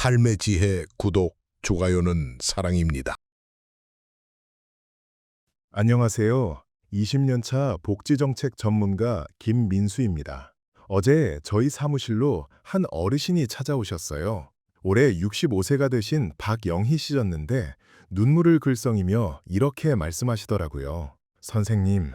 삶의 지혜 구독, 좋아요는 사랑입니다. 안녕하세요. 20년차 복지정책 전문가 김민수입니다. 어제 저희 사무실로 한 어르신이 찾아오셨어요. 올해 65세가 되신 박영희 씨였는데 눈물을 글썽이며 이렇게 말씀하시더라고요. 선생님,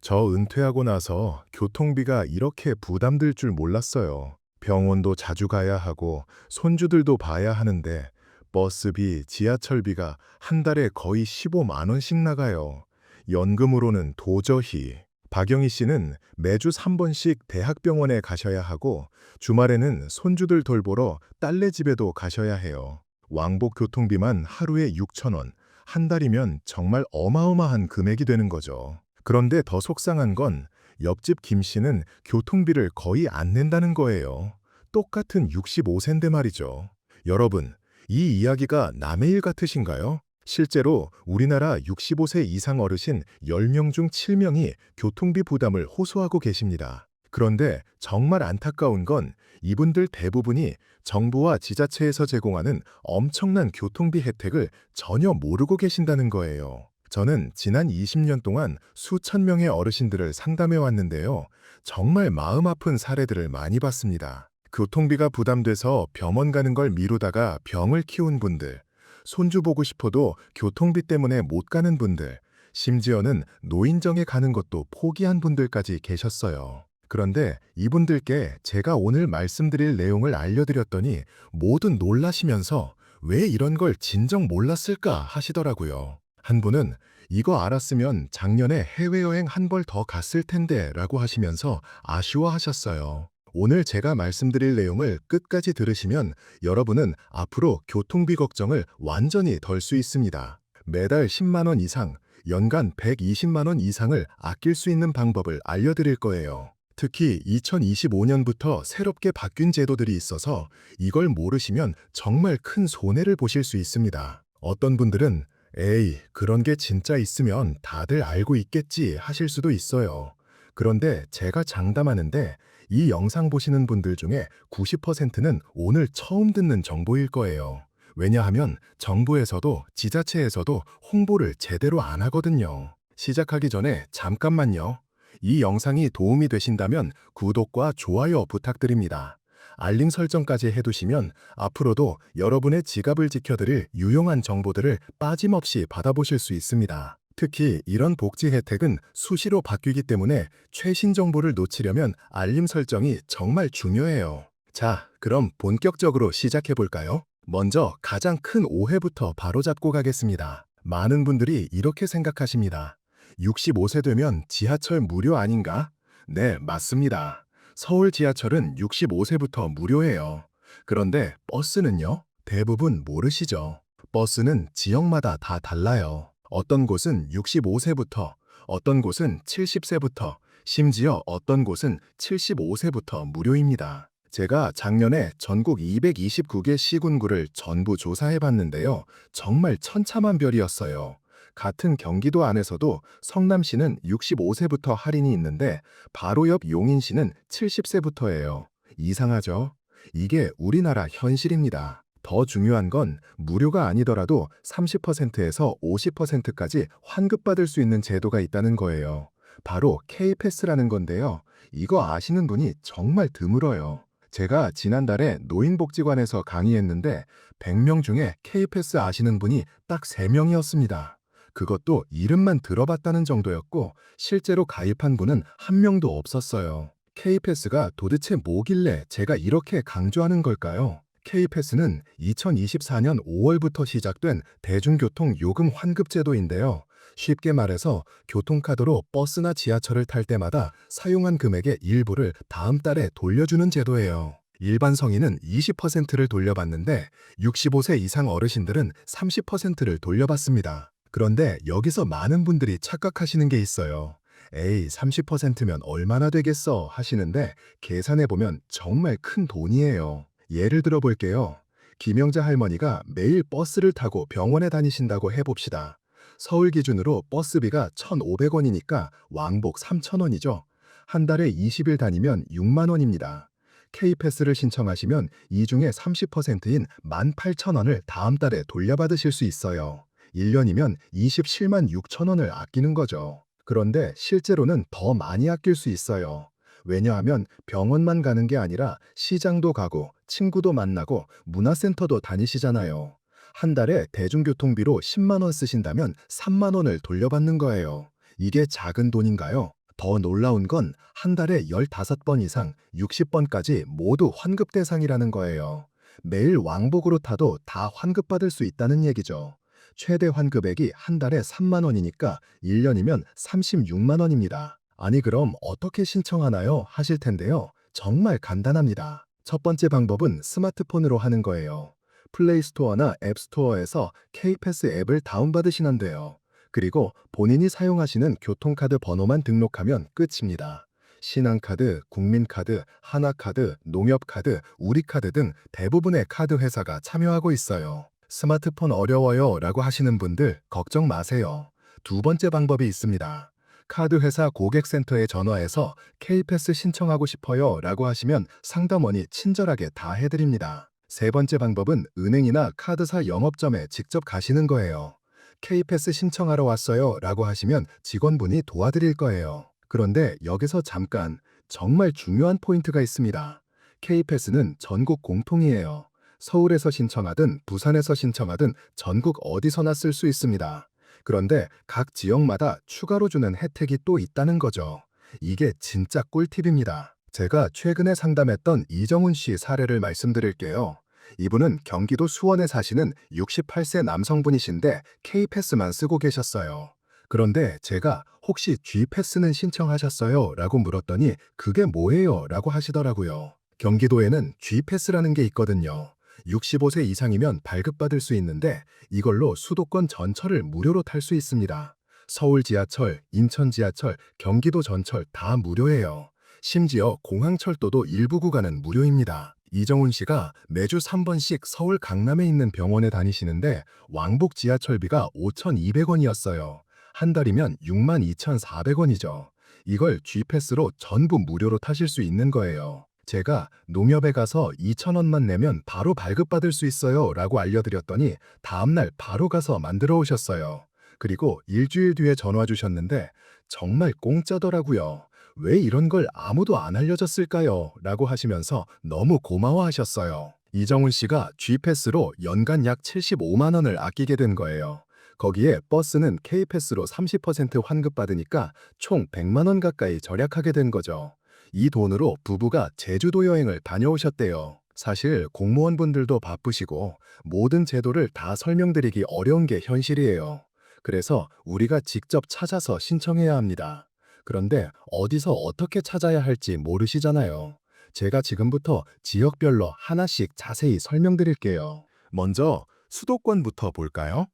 저 은퇴하고 나서 교통비가 이렇게 부담될 줄 몰랐어요. 병원도 자주 가야 하고 손주들도 봐야 하는데 버스비, 지하철비가 한 달에 거의 15만 원씩 나가요. 연금으로는 도저히. 박영희 씨는 매주 3번씩 대학병원에 가셔야 하고 주말에는 손주들 돌보러 딸네 집에도 가셔야 해요. 왕복 교통비만 하루에 6천 원, 한 달이면 정말 어마어마한 금액이 되는 거죠. 그런데 더 속상한 건 옆집 김 씨는 교통비를 거의 안 낸다는 거예요. 똑같은 65세인데 말이죠. 여러분, 이 이야기가 남의 일 같으신가요? 실제로 우리나라 65세 이상 어르신 10명 중 7명이 교통비 부담을 호소하고 계십니다. 그런데 정말 안타까운 건 이분들 대부분이 정부와 지자체에서 제공하는 엄청난 교통비 혜택을 전혀 모르고 계신다는 거예요. 저는 지난 20년 동안 수천 명의 어르신들을 상담해 왔는데요. 정말 마음 아픈 사례들을 많이 봤습니다. 교통비가 부담돼서 병원 가는 걸 미루다가 병을 키운 분들, 손주 보고 싶어도 교통비 때문에 못 가는 분들, 심지어는 노인정에 가는 것도 포기한 분들까지 계셨어요. 그런데 이분들께 제가 오늘 말씀드릴 내용을 알려드렸더니 모두 놀라시면서 왜 이런 걸 진정 몰랐을까 하시더라고요. 한 분은 이거 알았으면 작년에 해외여행 한 벌 더 갔을 텐데 라고 하시면서 아쉬워하셨어요. 오늘 제가 말씀드릴 내용을 끝까지 들으시면 여러분은 앞으로 교통비 걱정을 완전히 덜 수 있습니다. 매달 10만원 이상, 연간 120만원 이상을 아낄 수 있는 방법을 알려드릴 거예요. 특히 2025년부터 새롭게 바뀐 제도들이 있어서 이걸 모르시면 정말 큰 손해를 보실 수 있습니다. 어떤 분들은 에이, 그런 게 진짜 있으면 다들 알고 있겠지 하실 수도 있어요. 그런데 제가 장담하는데 이 영상 보시는 분들 중에 90%는 오늘 처음 듣는 정보일 거예요. 왜냐하면 정부에서도 지자체에서도 홍보를 제대로 안 하거든요. 시작하기 전에 잠깐만요. 이 영상이 도움이 되신다면 구독과 좋아요 부탁드립니다. 알림 설정까지 해두시면 앞으로도 여러분의 지갑을 지켜드릴 유용한 정보들을 빠짐없이 받아보실 수 있습니다. 특히 이런 복지 혜택은 수시로 바뀌기 때문에 최신 정보를 놓치려면 알림 설정이 정말 중요해요. 자, 그럼 본격적으로 시작해 볼까요? 먼저 가장 큰 오해부터 바로잡고 가겠습니다. 많은 분들이 이렇게 생각하십니다. 65세 되면 지하철 무료 아닌가? 네, 맞습니다. 서울 지하철은 65세부터 무료예요. 그런데 버스는요? 대부분 모르시죠? 버스는 지역마다 다 달라요. 어떤 곳은 65세부터, 어떤 곳은 70세부터, 심지어 어떤 곳은 75세부터 무료입니다. 제가 작년에 전국 229개 시군구를 전부 조사해 봤는데요. 정말 천차만별이었어요. 같은 경기도 안에서도 성남시는 65세부터 할인이 있는데 바로 옆 용인시는 70세부터예요. 이상하죠? 이게 우리나라 현실입니다. 더 중요한 건 무료가 아니더라도 30%에서 50%까지 환급받을 수 있는 제도가 있다는 거예요. 바로 K패스라는 건데요. 이거 아시는 분이 정말 드물어요. 제가 지난달에 노인복지관에서 강의했는데 100명 중에 K패스 아시는 분이 딱 3명이었습니다. 그것도 이름만 들어봤다는 정도였고 실제로 가입한 분은 한 명도 없었어요. K패스가 도대체 뭐길래 제가 이렇게 강조하는 걸까요? K패스는 2024년 5월부터 시작된 대중교통 요금 환급 제도인데요. 쉽게 말해서 교통카드로 버스나 지하철을 탈 때마다 사용한 금액의 일부를 다음 달에 돌려주는 제도예요. 일반 성인은 20%를 돌려받는데 65세 이상 어르신들은 30%를 돌려받습니다. 그런데 여기서 많은 분들이 착각하시는 게 있어요. 에이, 30%면 얼마나 되겠어 하시는데 계산해보면 정말 큰 돈이에요. 예를 들어 볼게요. 김영자 할머니가 매일 버스를 타고 병원에 다니신다고 해봅시다. 서울 기준으로 버스비가 1,500원이니까 왕복 3,000원이죠. 한 달에 20일 다니면 6만 원입니다. K패스를 신청하시면 이 중에 30%인 18,000원을 다음 달에 돌려받으실 수 있어요. 1년이면 27만 6천 원을 아끼는 거죠. 그런데 실제로는 더 많이 아낄 수 있어요. 왜냐하면 병원만 가는 게 아니라 시장도 가고 친구도 만나고 문화센터도 다니시잖아요. 한 달에 대중교통비로 10만 원 쓰신다면 3만 원을 돌려받는 거예요. 이게 작은 돈인가요? 더 놀라운 건 한 달에 15번 이상 60번까지 모두 환급 대상이라는 거예요. 매일 왕복으로 타도 다 환급받을 수 있다는 얘기죠. 최대 환급액이 한 달에 3만 원이니까 1년이면 36만 원입니다. 아니 그럼 어떻게 신청하나요? 하실 텐데요. 정말 간단합니다. 첫 번째 방법은 스마트폰으로 하는 거예요. 플레이스토어나 앱스토어에서 K패스 앱을 다운받으시면 돼요. 그리고 본인이 사용하시는 교통카드 번호만 등록하면 끝입니다. 신한카드, 국민카드, 하나카드, 농협카드, 우리카드 등 대부분의 카드 회사가 참여하고 있어요. 스마트폰 어려워요 라고 하시는 분들 걱정 마세요. 두 번째 방법이 있습니다. 카드 회사 고객센터에 전화해서 K패스 신청하고 싶어요 라고 하시면 상담원이 친절하게 다 해드립니다. 세 번째 방법은 은행이나 카드사 영업점에 직접 가시는 거예요. K패스 신청하러 왔어요 라고 하시면 직원분이 도와드릴 거예요. 그런데 여기서 잠깐 정말 중요한 포인트가 있습니다. K패스는 전국 공통이에요. 서울에서 신청하든 부산에서 신청하든 전국 어디서나 쓸 수 있습니다. 그런데 각 지역마다 추가로 주는 혜택이 또 있다는 거죠. 이게 진짜 꿀팁입니다. 제가 최근에 상담했던 이정훈 씨 사례를 말씀드릴게요. 이분은 경기도 수원에 사시는 68세 남성분이신데 K패스만 쓰고 계셨어요. 그런데 제가 혹시 G패스는 신청하셨어요? 라고 물었더니 그게 뭐예요? 라고 하시더라고요. 경기도에는 G패스라는 게 있거든요. 65세 이상이면 발급받을 수 있는데 이걸로 수도권 전철을 무료로 탈 수 있습니다. 서울 지하철, 인천 지하철, 경기도 전철 다 무료예요. 심지어 공항철도도 일부 구간은 무료입니다. 이정훈 씨가 매주 3번씩 서울 강남에 있는 병원에 다니시는데 왕복 지하철비가 5,200원이었어요. 한 달이면 62,400원이죠. 이걸 G패스로 전부 무료로 타실 수 있는 거예요. 제가 농협에 가서 2,000원만 내면 바로 발급받을 수 있어요 라고 알려드렸더니 다음날 바로 가서 만들어 오셨어요. 그리고 일주일 뒤에 전화 주셨는데 정말 공짜더라고요. 왜 이런 걸 아무도 안 알려줬을까요? 라고 하시면서 너무 고마워하셨어요. 이정훈 씨가 G패스로 연간 약 75만 원을 아끼게 된 거예요. 거기에 버스는 K패스로 30% 환급받으니까 총 100만 원 가까이 절약하게 된 거죠. 이 돈으로 부부가 제주도 여행을 다녀오셨대요. 사실 공무원분들도 바쁘시고 모든 제도를 다 설명드리기 어려운 게 현실이에요. 그래서 우리가 직접 찾아서 신청해야 합니다. 그런데 어디서 어떻게 찾아야 할지 모르시잖아요. 제가 지금부터 지역별로 하나씩 자세히 설명드릴게요. 먼저 수도권부터 볼까요?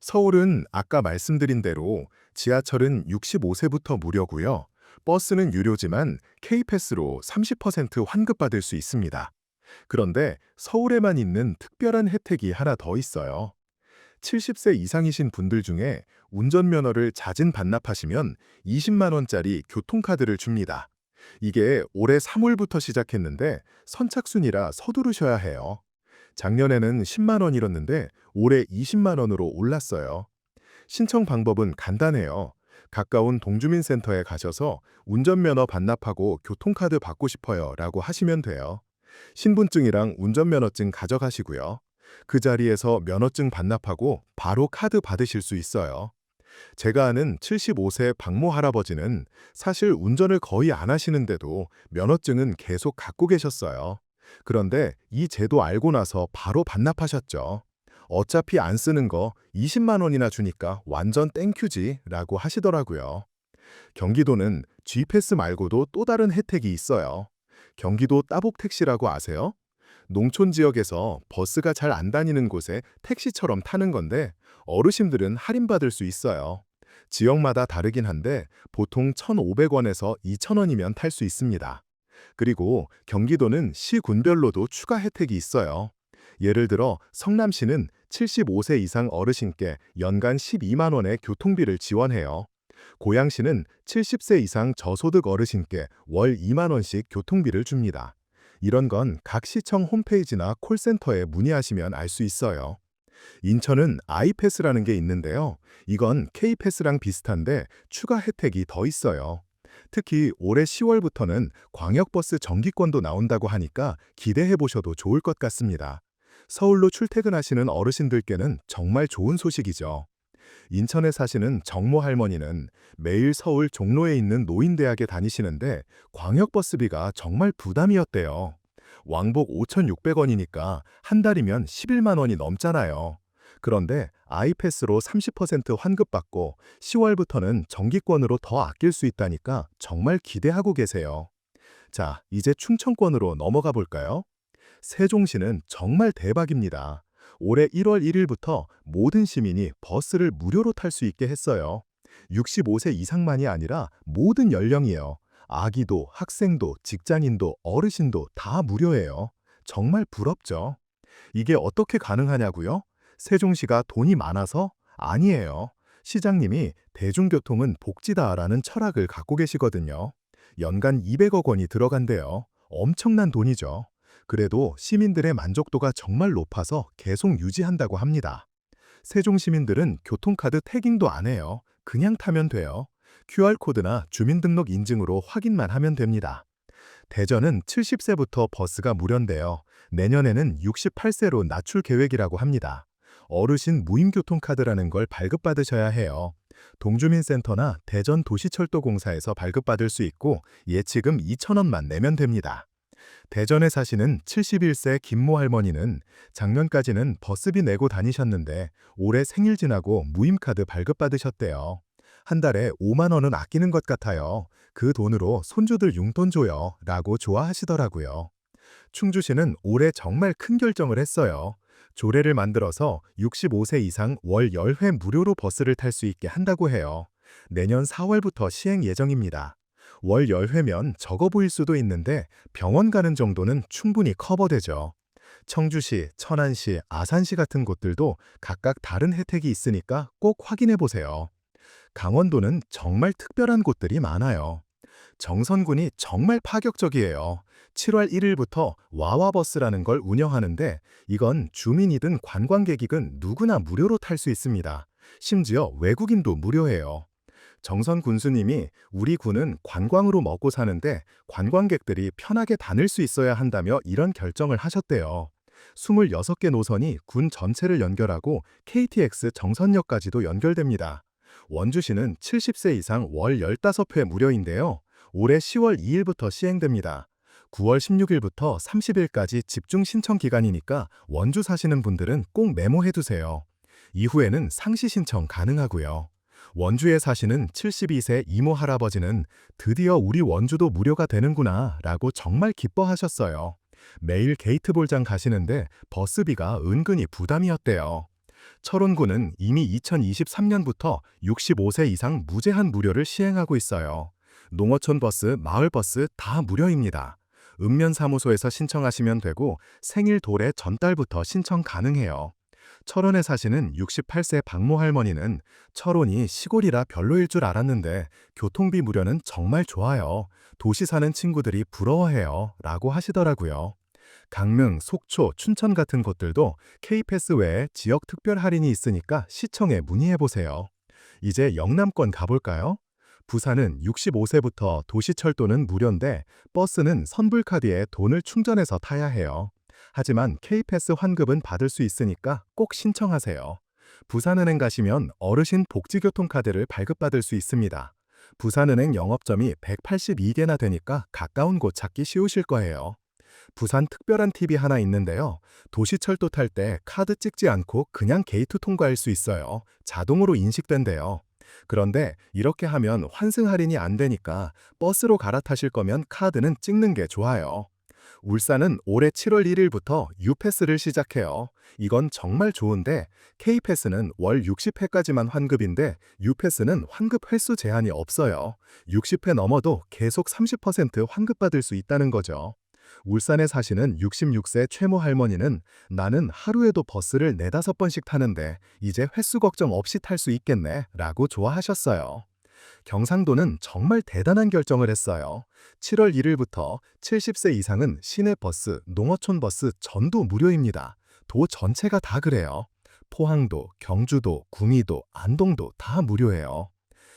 서울은 아까 말씀드린 대로 지하철은 65세부터 무료고요. 버스는 유료지만 K패스로 30% 환급받을 수 있습니다. 그런데 서울에만 있는 특별한 혜택이 하나 더 있어요. 70세 이상이신 분들 중에 운전면허를 잦은 반납하시면 20만 원짜리 교통카드를 줍니다. 이게 올해 3월부터 시작했는데 선착순이라 서두르셔야 해요. 작년에는 10만 원이었는데 올해 20만 원으로 올랐어요. 신청 방법은 간단해요. 가까운 동주민센터에 가셔서 운전면허 반납하고 교통카드 받고 싶어요 라고 하시면 돼요. 신분증이랑 운전면허증 가져가시고요. 그 자리에서 면허증 반납하고 바로 카드 받으실 수 있어요. 제가 아는 75세 박모 할아버지는 사실 운전을 거의 안 하시는데도 면허증은 계속 갖고 계셨어요. 그런데 이 제도 알고 나서 바로 반납하셨죠. 어차피 안 쓰는 거 20만 원이나 주니까 완전 땡큐지 라고 하시더라고요. 경기도는 G패스 말고도 또 다른 혜택이 있어요. 경기도 따복 택시라고 아세요? 농촌 지역에서 버스가 잘 안 다니는 곳에 택시처럼 타는 건데 어르신들은 할인받을 수 있어요. 지역마다 다르긴 한데 보통 1,500원에서 2,000원이면 탈 수 있습니다. 그리고 경기도는 시군별로도 추가 혜택이 있어요. 예를 들어 성남시는 75세 이상 어르신께 연간 12만 원의 교통비를 지원해요. 고양시는 70세 이상 저소득 어르신께 월 2만 원씩 교통비를 줍니다. 이런 건 각 시청 홈페이지나 콜센터에 문의하시면 알 수 있어요. 인천은 아이패스라는 게 있는데요. 이건 K패스랑 비슷한데 추가 혜택이 더 있어요. 특히 올해 10월부터는 광역버스 정기권도 나온다고 하니까 기대해 보셔도 좋을 것 같습니다. 서울로 출퇴근하시는 어르신들께는 정말 좋은 소식이죠. 인천에 사시는 정모 할머니는 매일 서울 종로에 있는 노인대학에 다니시는데 광역버스비가 정말 부담이었대요. 왕복 5,600원이니까 한 달이면 11만 원이 넘잖아요. 그런데 아이패스로 30% 환급받고 10월부터는 정기권으로 더 아낄 수 있다니까 정말 기대하고 계세요. 자, 이제 충청권으로 넘어가 볼까요? 세종시는 정말 대박입니다. 올해 1월 1일부터 모든 시민이 버스를 무료로 탈 수 있게 했어요. 65세 이상만이 아니라 모든 연령이에요. 아기도, 학생도, 직장인도, 어르신도 다 무료예요. 정말 부럽죠? 이게 어떻게 가능하냐고요? 세종시가 돈이 많아서? 아니에요. 시장님이 대중교통은 복지다라는 철학을 갖고 계시거든요. 연간 200억 원이 들어간대요. 엄청난 돈이죠. 그래도 시민들의 만족도가 정말 높아서 계속 유지한다고 합니다. 세종 시민들은 교통카드 태깅도 안 해요. 그냥 타면 돼요. QR코드나 주민등록 인증으로 확인만 하면 됩니다. 대전은 70세부터 버스가 무료인데요. 내년에는 68세로 낮출 계획이라고 합니다. 어르신 무임교통카드라는 걸 발급받으셔야 해요. 동주민센터나 대전 도시철도공사에서 발급받을 수 있고 예치금 2,000원만 내면 됩니다. 대전에 사시는 71세 김모 할머니는 작년까지는 버스비 내고 다니셨는데 올해 생일 지나고 무임카드 발급받으셨대요. 한 달에 5만 원은 아끼는 것 같아요. 그 돈으로 손주들 용돈 줘요. 라고 좋아하시더라고요. 충주시는 올해 정말 큰 결정을 했어요. 조례를 만들어서 65세 이상 월 10회 무료로 버스를 탈 수 있게 한다고 해요. 내년 4월부터 시행 예정입니다. 월 10회면 적어 보일 수도 있는데 병원 가는 정도는 충분히 커버되죠. 청주시, 천안시, 아산시 같은 곳들도 각각 다른 혜택이 있으니까 꼭 확인해 보세요. 강원도는 정말 특별한 곳들이 많아요. 정선군이 정말 파격적이에요. 7월 1일부터 와와버스라는 걸 운영하는데 이건 주민이든 관광객이든 누구나 무료로 탈 수 있습니다. 심지어 외국인도 무료예요. 정선 군수님이 우리 군은 관광으로 먹고 사는데 관광객들이 편하게 다닐 수 있어야 한다며 이런 결정을 하셨대요. 26개 노선이 군 전체를 연결하고 KTX 정선역까지도 연결됩니다. 원주시는 70세 이상 월 15회 무료인데요. 올해 10월 2일부터 시행됩니다. 9월 16일부터 30일까지 집중 신청 기간이니까 원주 사시는 분들은 꼭 메모해 두세요. 이후에는 상시 신청 가능하고요. 원주에 사시는 72세 이모 할아버지는 드디어 우리 원주도 무료가 되는구나 라고 정말 기뻐하셨어요. 매일 게이트볼장 가시는데 버스비가 은근히 부담이었대요. 철원구는 이미 2023년부터 65세 이상 무제한 무료를 시행하고 있어요. 농어촌 버스, 마을 버스 다 무료입니다. 읍면사무소에서 신청하시면 되고 생일 도래 전달부터 신청 가능해요. 철원에 사시는 68세 박모 할머니는 철원이 시골이라 별로일 줄 알았는데 교통비 무료는 정말 좋아요. 도시 사는 친구들이 부러워해요. 라고 하시더라고요. 강릉, 속초, 춘천 같은 곳들도 K패스 외에 지역 특별 할인이 있으니까 시청에 문의해보세요. 이제 영남권 가볼까요? 부산은 65세부터 도시철도는 무료인데 버스는 선불카드에 돈을 충전해서 타야 해요. 하지만 K패스 환급은 받을 수 있으니까 꼭 신청하세요. 부산은행 가시면 어르신 복지교통카드를 발급받을 수 있습니다. 부산은행 영업점이 182개나 되니까 가까운 곳 찾기 쉬우실 거예요. 부산 특별한 팁이 하나 있는데요. 도시철도 탈 때 카드 찍지 않고 그냥 게이트 통과할 수 있어요. 자동으로 인식된대요. 그런데 이렇게 하면 환승 할인이 안 되니까 버스로 갈아타실 거면 카드는 찍는 게 좋아요. 울산은 올해 7월 1일부터 U패스를 시작해요. 이건 정말 좋은데 K패스는 월 60회까지만 환급인데 U패스는 환급 횟수 제한이 없어요. 60회 넘어도 계속 30% 환급받을 수 있다는 거죠. 울산에 사시는 66세 최모 할머니는 나는 하루에도 버스를 네다섯 번씩 타는데 이제 횟수 걱정 없이 탈 수 있겠네 라고 좋아하셨어요. 경상도는 정말 대단한 결정을 했어요. 7월 1일부터 70세 이상은 시내 버스, 농어촌 버스 전도 무료입니다. 도 전체가 다 그래요. 포항도, 경주도, 구미도, 안동도 다 무료예요.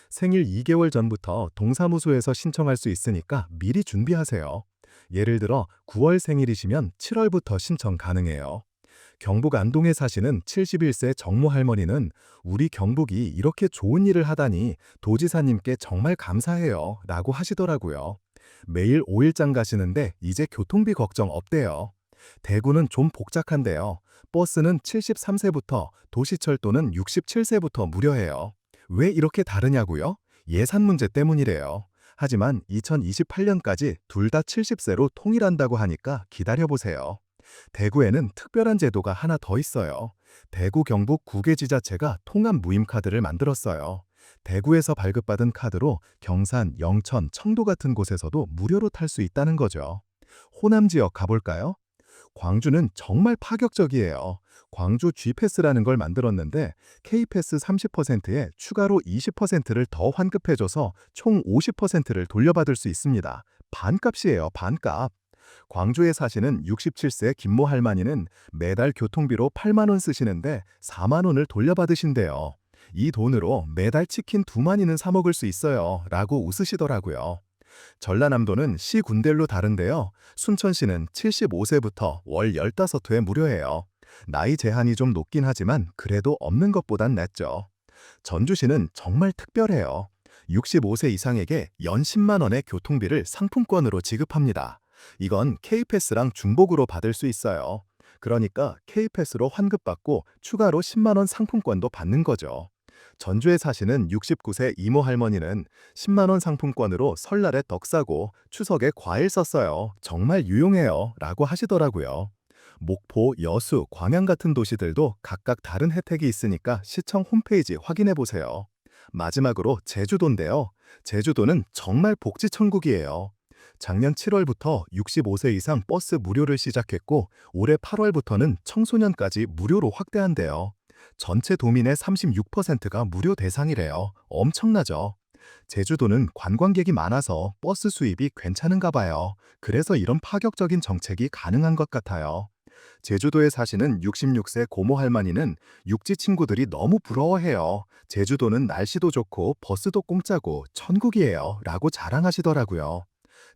생일 2개월 전부터 동사무소에서 신청할 수 있으니까 미리 준비하세요. 예를 들어 9월 생일이시면 7월부터 신청 가능해요. 경북 안동에 사시는 71세 정모 할머니는 우리 경북이 이렇게 좋은 일을 하다니 도지사님께 정말 감사해요 라고 하시더라고요. 매일 5일장 가시는데 이제 교통비 걱정 없대요. 대구는 좀 복잡한데요. 버스는 73세부터 도시철도는 67세부터 무료해요. 왜 이렇게 다르냐고요? 예산 문제 때문이래요. 하지만 2028년까지 둘 다 70세로 통일한다고 하니까 기다려보세요. 대구에는 특별한 제도가 하나 더 있어요. 대구 경북 구계지자체가 통합 무임 카드를 만들었어요. 대구에서 발급받은 카드로 경산, 영천, 청도 같은 곳에서도 무료로 탈 수 있다는 거죠. 호남 지역 가볼까요? 광주는 정말 파격적이에요. 광주 G패스라는 걸 만들었는데 K패스 30%에 추가로 20%를 더 환급해줘서 총 50%를 돌려받을 수 있습니다. 반값이에요, 반값. 광주에 사시는 67세 김모 할머니는 매달 교통비로 8만 원 쓰시는데 4만 원을 돌려받으신대요. 이 돈으로 매달 치킨 두 마리는 사 먹을 수 있어요. 라고 웃으시더라고요. 전라남도는 시 군델로 다른데요. 순천시는 75세부터 월 15회 무료예요. 나이 제한이 좀 높긴 하지만 그래도 없는 것보단 낫죠. 전주시는 정말 특별해요. 65세 이상에게 연 10만 원의 교통비를 상품권으로 지급합니다. 이건 K패스랑 중복으로 받을 수 있어요. 그러니까 K패스로 환급받고 추가로 10만 원 상품권도 받는 거죠. 전주에 사시는 69세 이모 할머니는 10만 원 상품권으로 설날에 떡 사고 추석에 과일 썼어요. 정말 유용해요. 라고 하시더라고요. 목포, 여수, 광양 같은 도시들도 각각 다른 혜택이 있으니까 시청 홈페이지 확인해 보세요. 마지막으로 제주도인데요. 제주도는 정말 복지 천국이에요. 작년 7월부터 65세 이상 버스 무료를 시작했고 올해 8월부터는 청소년까지 무료로 확대한대요. 전체 도민의 36%가 무료 대상이래요. 엄청나죠? 제주도는 관광객이 많아서 버스 수입이 괜찮은가 봐요. 그래서 이런 파격적인 정책이 가능한 것 같아요. 제주도에 사시는 66세 고모 할머니는 육지 친구들이 너무 부러워해요. 제주도는 날씨도 좋고 버스도 공짜고 천국이에요. 라고 자랑하시더라고요.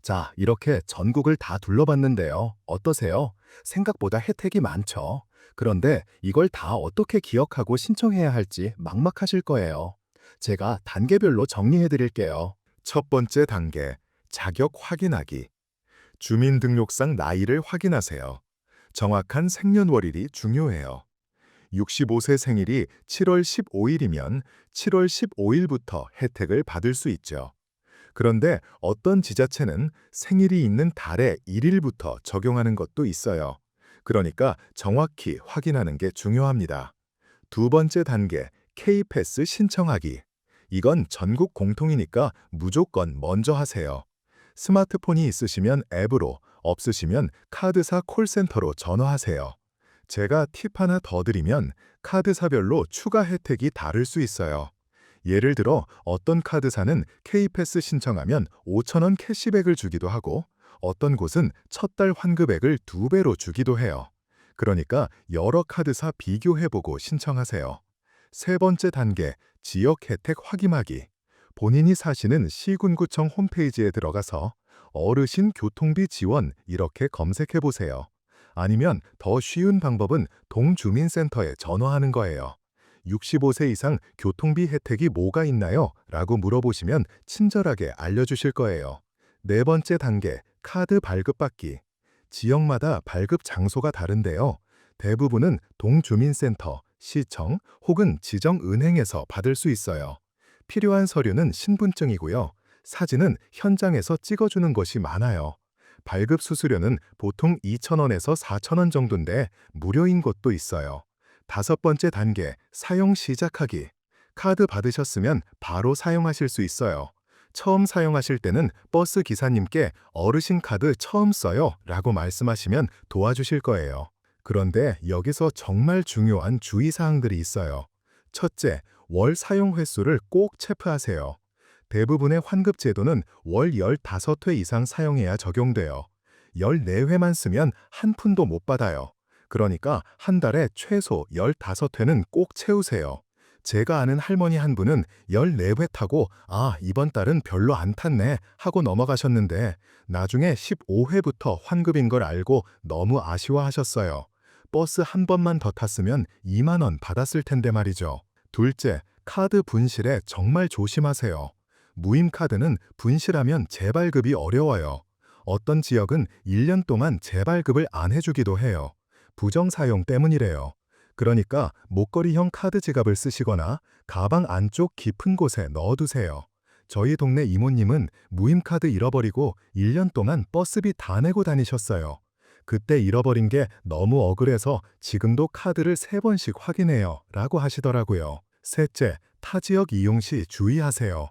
자, 이렇게 전국을 다 둘러봤는데요. 어떠세요? 생각보다 혜택이 많죠. 그런데 이걸 다 어떻게 기억하고 신청해야 할지 막막하실 거예요. 제가 단계별로 정리해 드릴게요. 첫 번째 단계, 자격 확인하기. 주민등록상 나이를 확인하세요. 정확한 생년월일이 중요해요. 65세 생일이 7월 15일이면 7월 15일부터 혜택을 받을 수 있죠. 그런데 어떤 지자체는 생일이 있는 달의 1일부터 적용하는 것도 있어요. 그러니까 정확히 확인하는 게 중요합니다. 두 번째 단계, K패스 신청하기. 이건 전국 공통이니까 무조건 먼저 하세요. 스마트폰이 있으시면 앱으로, 없으시면 카드사 콜센터로 전화하세요. 제가 팁 하나 더 드리면 카드사별로 추가 혜택이 다를 수 있어요. 예를 들어 어떤 카드사는 K패스 신청하면 5,000원 캐시백을 주기도 하고 어떤 곳은 첫 달 환급액을 두 배로 주기도 해요. 그러니까 여러 카드사 비교해보고 신청하세요. 세 번째 단계, 지역 혜택 확인하기. 본인이 사시는 시군구청 홈페이지에 들어가서 어르신 교통비 지원 이렇게 검색해 보세요. 아니면 더 쉬운 방법은 동주민센터에 전화하는 거예요. 65세 이상 교통비 혜택이 뭐가 있나요? 라고 물어보시면 친절하게 알려주실 거예요. 네 번째 단계, 카드 발급받기. 지역마다 발급 장소가 다른데요. 대부분은 동주민센터, 시청 혹은 지정은행에서 받을 수 있어요. 필요한 서류는 신분증이고요. 사진은 현장에서 찍어주는 것이 많아요. 발급 수수료는 보통 2,000원에서 4,000원 정도인데 무료인 곳도 있어요. 다섯 번째 단계, 사용 시작하기. 카드 받으셨으면 바로 사용하실 수 있어요. 처음 사용하실 때는 버스 기사님께 어르신 카드 처음 써요 라고 말씀하시면 도와주실 거예요. 그런데 여기서 정말 중요한 주의사항들이 있어요. 첫째, 월 사용 횟수를 꼭 체크하세요. 대부분의 환급 제도는 월 15회 이상 사용해야 적용돼요. 14회만 쓰면 한 푼도 못 받아요. 그러니까 한 달에 최소 15회는 꼭 채우세요. 제가 아는 할머니 한 분은 14회 타고 아, 이번 달은 별로 안 탔네 하고 넘어가셨는데 나중에 15회부터 환급인 걸 알고 너무 아쉬워하셨어요. 버스 한 번만 더 탔으면 2만 원 받았을 텐데 말이죠. 둘째, 카드 분실에 정말 조심하세요. 무임 카드는 분실하면 재발급이 어려워요. 어떤 지역은 1년 동안 재발급을 안 해주기도 해요. 부정 사용 때문이래요. 그러니까 목걸이형 카드 지갑을 쓰시거나 가방 안쪽 깊은 곳에 넣어두세요. 저희 동네 이모님은 무임 카드 잃어버리고 1년 동안 버스비 다 내고 다니셨어요. 그때 잃어버린 게 너무 억울해서 지금도 카드를 세 번씩 확인해요. 라고 하시더라고요. 셋째, 타 지역 이용 시 주의하세요.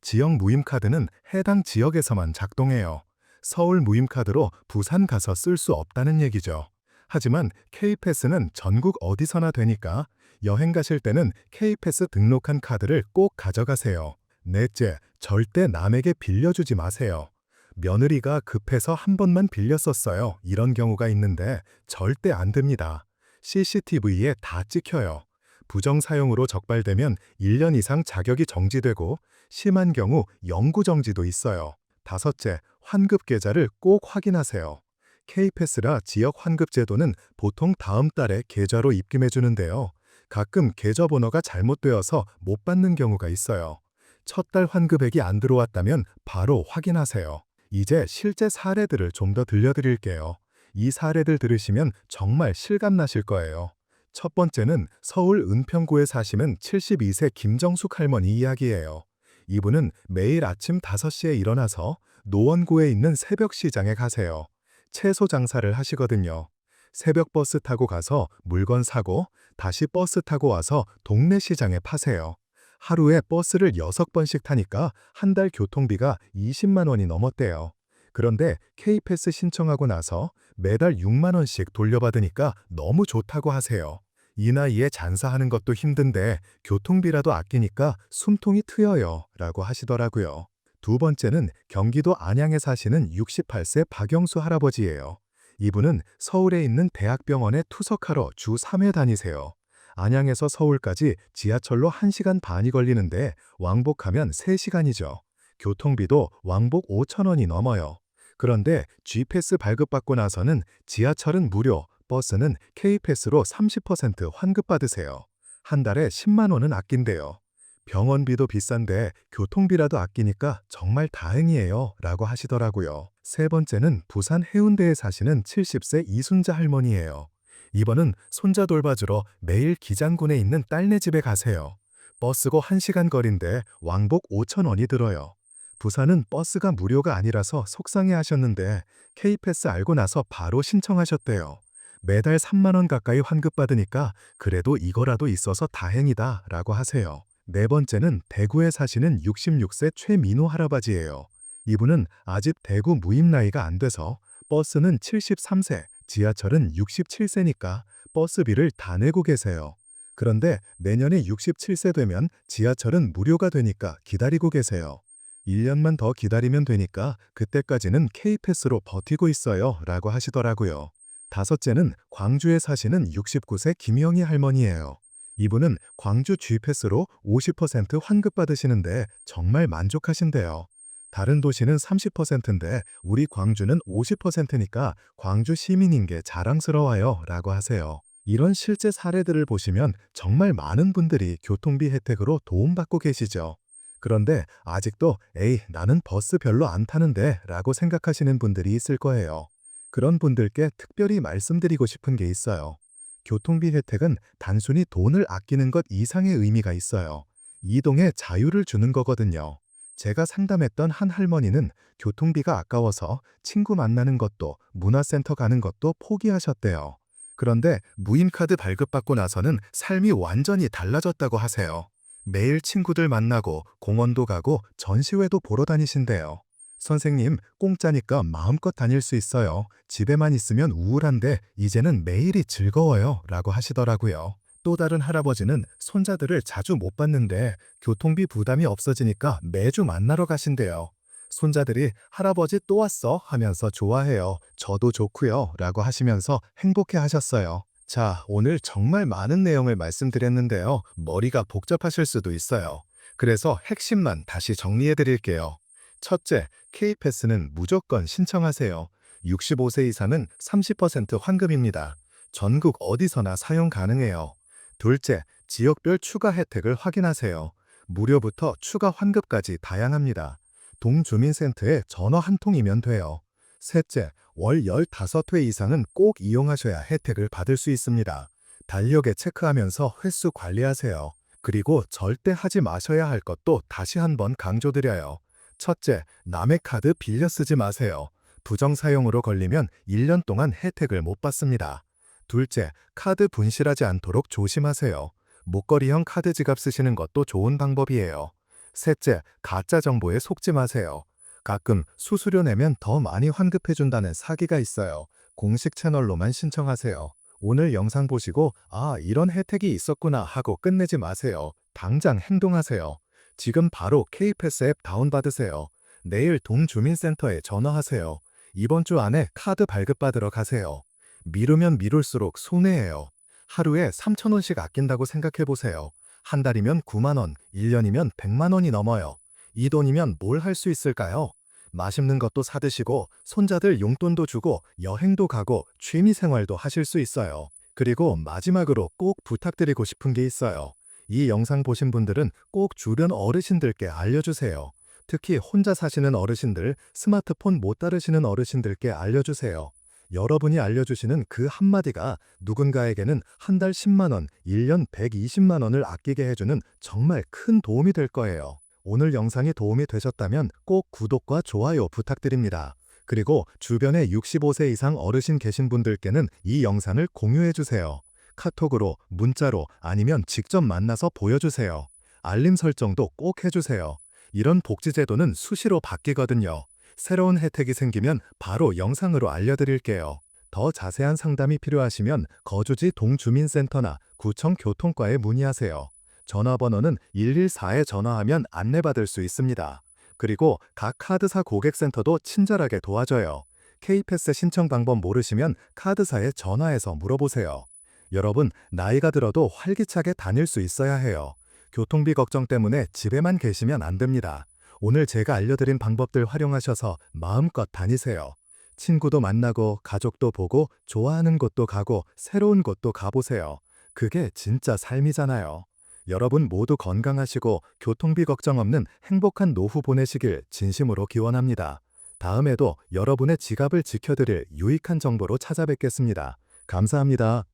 지역 무임 카드는 해당 지역에서만 작동해요. 서울 무임 카드로 부산 가서 쓸 수 없다는 얘기죠. 하지만 K패스는 전국 어디서나 되니까 여행 가실 때는 K패스 등록한 카드를 꼭 가져가세요. 넷째, 절대 남에게 빌려주지 마세요. 며느리가 급해서 한 번만 빌렸었어요. 이런 경우가 있는데 절대 안 됩니다. CCTV에 다 찍혀요. 부정 사용으로 적발되면 1년 이상 자격이 정지되고 심한 경우 영구 정지도 있어요. 다섯째, 환급 계좌를 꼭 확인하세요. K패스라 지역 환급 제도는 보통 다음 달에 계좌로 입금해 주는데요. 가끔 계좌 번호가 잘못되어서 못 받는 경우가 있어요. 첫 달 환급액이 안 들어왔다면 바로 확인하세요. 이제 실제 사례들을 좀 더 들려드릴게요. 이 사례들 들으시면 정말 실감 나실 거예요. 첫 번째는 서울 은평구에 사시는 72세 김정숙 할머니 이야기예요. 이분은 매일 아침 5시에 일어나서 노원구에 있는 새벽 시장에 가세요. 채소 장사를 하시거든요. 새벽 버스 타고 가서 물건 사고 다시 버스 타고 와서 동네 시장에 파세요. 하루에 버스를 6번씩 타니까 한 달 교통비가 20만 원이 넘었대요. 그런데 K패스 신청하고 나서 매달 6만 원씩 돌려받으니까 너무 좋다고 하세요. 이 나이에 장사하는 것도 힘든데 교통비라도 아끼니까 숨통이 트여요. 라고 하시더라고요. 두 번째는 경기도 안양에 사시는 68세 박영수 할아버지예요. 이분은 서울에 있는 대학병원에 투석하러 주 3회 다니세요. 안양에서 서울까지 지하철로 1시간 반이 걸리는데 왕복하면 3시간이죠. 교통비도 왕복 5천 원이 넘어요. 그런데 G패스 발급받고 나서는 지하철은 무료, 버스는 K패스로 30% 환급받으세요. 한 달에 10만 원은 아낀대요. 병원비도 비싼데 교통비라도 아끼니까 정말 다행이에요. 라고 하시더라고요. 세 번째는 부산 해운대에 사시는 70세 이순자 할머니예요. 이번은 손자 돌봐주러 매일 기장군에 있는 딸네 집에 가세요. 버스고 1시간 거리인데 왕복 5천 원이 들어요. 부산은 버스가 무료가 아니라서 속상해 하셨는데 K패스 알고 나서 바로 신청하셨대요. 매달 3만 원 가까이 환급받으니까 그래도 이거라도 있어서 다행이다 라고 하세요. 네 번째는 대구에 사시는 66세 최민호 할아버지예요. 이분은 아직 대구 무임 나이가 안 돼서 버스는 73세, 지하철은 67세니까 버스비를 다 내고 계세요. 그런데 내년에 67세 되면 지하철은 무료가 되니까 기다리고 계세요. 1년만 더 기다리면 되니까 그때까지는 K패스로 버티고 있어요. 라고 하시더라고요. 다섯째는 광주에 사시는 69세 김영희 할머니예요. 이분은 광주 G패스로 50% 환급 받으시는데 정말 만족하신대요. 다른 도시는 30%인데 우리 광주는 50%니까 광주 시민인 게 자랑스러워요. 라고 하세요. 이런 실제 사례들을 보시면 정말 많은 분들이 교통비 혜택으로 도움받고 계시죠. 그런데 아직도 에이, 나는 버스 별로 안 타는데 라고 생각하시는 분들이 있을 거예요. 그런 분들께 특별히 말씀드리고 싶은 게 있어요. 교통비 혜택은 단순히 돈을 아끼는 것 이상의 의미가 있어요. 이동의 자유를 주는 거거든요. 제가 상담했던 한 할머니는 교통비가 아까워서 친구 만나는 것도 문화센터 가는 것도 포기하셨대요. 그런데 무임카드 발급받고 나서는 삶이 완전히 달라졌다고 하세요. 매일 친구들 만나고 공원도 가고 전시회도 보러 다니신대요. 선생님, 공짜니까 마음껏 다닐 수 있어요. 집에만 있으면 우울한데 이제는 매일이 즐거워요. 라고 하시더라고요. 또 다른 할아버지는 손자들을 자주 못 봤는데 교통비 부담이 없어지니까 매주 만나러 가신대요. 손자들이 할아버지 또 왔어 하면서 좋아해요. 저도 좋고요. 라고 하시면서 행복해 하셨어요. 자, 오늘 정말 많은 내용을 말씀드렸는데요. 머리가 복잡하실 수도 있어요. 그래서 핵심만 다시 정리해 드릴게요. 첫째, K패스는 무조건 신청하세요. 65세 이상은 30% 환급입니다. 전국 어디서나 사용 가능해요. 둘째, 지역별 추가 혜택을 확인하세요. 무료부터 추가 환급까지 다양합니다. 동주민센터에 전화 한 통이면 돼요. 셋째, 월 15회 이상은 꼭 이용하셔야 혜택을 받을 수 있습니다. 달력에 체크하면서 횟수 관리하세요. 그리고 절대 하지 마셔야 할 것도 다시 한번 강조드려요. 첫째, 남의 카드 빌려 쓰지 마세요. 부정 사용으로 걸리면 1년 동안 혜택을 못 받습니다. 둘째, 카드 분실하지 않도록 조심하세요. 목걸이형 카드 지갑 쓰시는 것도 좋은 방법이에요. 셋째, 가짜 정보에 속지 마세요. 가끔 수수료 내면 더 많이 환급해준다는 사기가 있어요. 공식 채널로만 신청하세요. 오늘 영상 보시고 아 이런 혜택이 있었구나 하고 끝내지 마세요. 당장 행동하세요. 지금 바로 K패스 앱 다운받으세요. 내일 동주민센터에 전화하세요. 이번 주 안에 카드 발급받으러 가세요. 미루면 미룰수록 손해예요. 하루에 3,000원씩 아낀다고 생각해보세요. 한 달이면 9만원, 1년이면 100만원이 넘어요. 이 돈이면 뭘 할 수 있을까요? 맛있는 것도 사드시고, 손자들 용돈도 주고, 여행도 가고, 취미생활도 하실 수 있어요. 그리고 마지막으로 꼭 부탁드리고 싶은 게 있어요. 이 영상 보신 분들은 꼭 주변 어르신들께 알려주세요. 특히 혼자 사시는 어르신들, 스마트폰 못 따르시는 어르신들께 알려주세요. 여러분이 알려주시는 그 한마디가 누군가에게는 한 달 10만원, 1년 120만원을 아끼게 해주는 정말 큰 도움이 될 거예요. 오늘 영상이 도움이 되셨다면 꼭 구독과 좋아요 부탁드립니다. 그리고 주변에 65세 이상 어르신 계신 분들께는 이 영상을 공유해주세요. 카톡으로, 문자로 아니면 직접 만나서 보여주세요. 알림 설정도 꼭 해주세요. 이런 복지제도는 수시로 바뀌거든요. 새로운 혜택이 생기면 바로 영상으로 알려드릴게요. 더 자세한 상담이 필요하시면 거주지 동주민센터나 구청 교통과에 문의하세요. 전화번호는 114에 전화하면 안내받을 수 있습니다. 그리고 각 카드사 고객센터도 친절하게 도와줘요. K패스 신청 방법 모르시면 카드사에 전화해서 물어보세요. 여러분, 나이가 들어도 활기차게 다닐 수 있어야 해요. 교통비 걱정 때문에 집에만 계시면 안 됩니다. 오늘 제가 알려드린 방법들 활용하셔서 마음껏 다니세요. 친구도 만나고 가족도 보고 좋아하는 곳도 가고 새로운 곳도 가보세요. 그게 진짜 삶이잖아요. 여러분 모두 건강하시고 교통비 걱정 없는 행복한 노후 보내시길 진심으로 기원합니다. 다음에도 여러분의 지갑을 지켜드릴 유익한 정보로 찾아뵙겠습니다. 감사합니다.